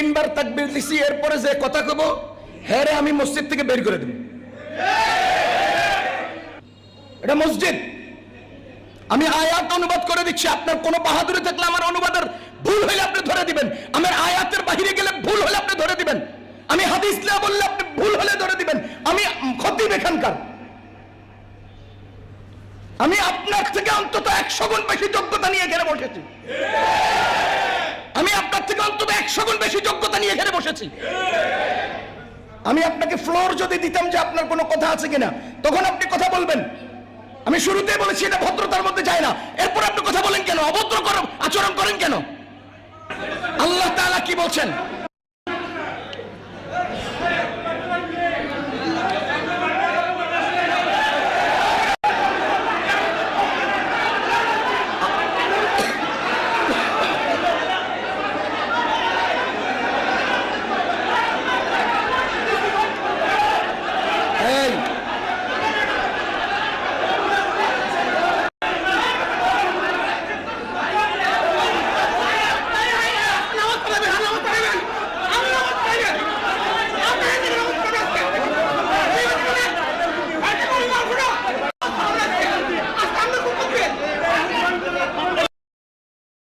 তিনবার তাকবির দিছি এরপরে যে কথা কব হ্যাঁ আমি মসজিদ থেকে বের করে দেব। এটা মসজিদ। আমি আয়াত অনুবাদ করে দিচ্ছি, আপনার কোনো বাহাদুরি থাকলে আমার অনুবাদের ভুল হলে আপনি ধরে দিবেন। আমার আয়াতের বাহিরে গেলে ভুল হলে আপনি ধরে দিবেন। আমি হাদিস না বললে আপনি ভুল হলে ধরে দিবেন। আমি খতিব এখানকার। আমি আপনার থেকে অন্তত একশো গুণ বেশি যোগ্যতা নিয়ে এখানে বসেছি আমি আপনার থেকে অন্তত একশো গুণ বেশি যোগ্যতা নিয়ে এখানে বসেছি। আমি আপনাকে ফ্লোর যদি দিতাম যে আপনার কোনো কথা আছে কিনা, তখন আপনি কথা বলবেন। আমি শুরুতেই বলেছি এটা ভদ্রতার মধ্যে যায় না। এরপর আপনি কথা বলেন কেন? অভদ্র আচরণ করেন কেন? আল্লাহ তাআলা কি বলছেন?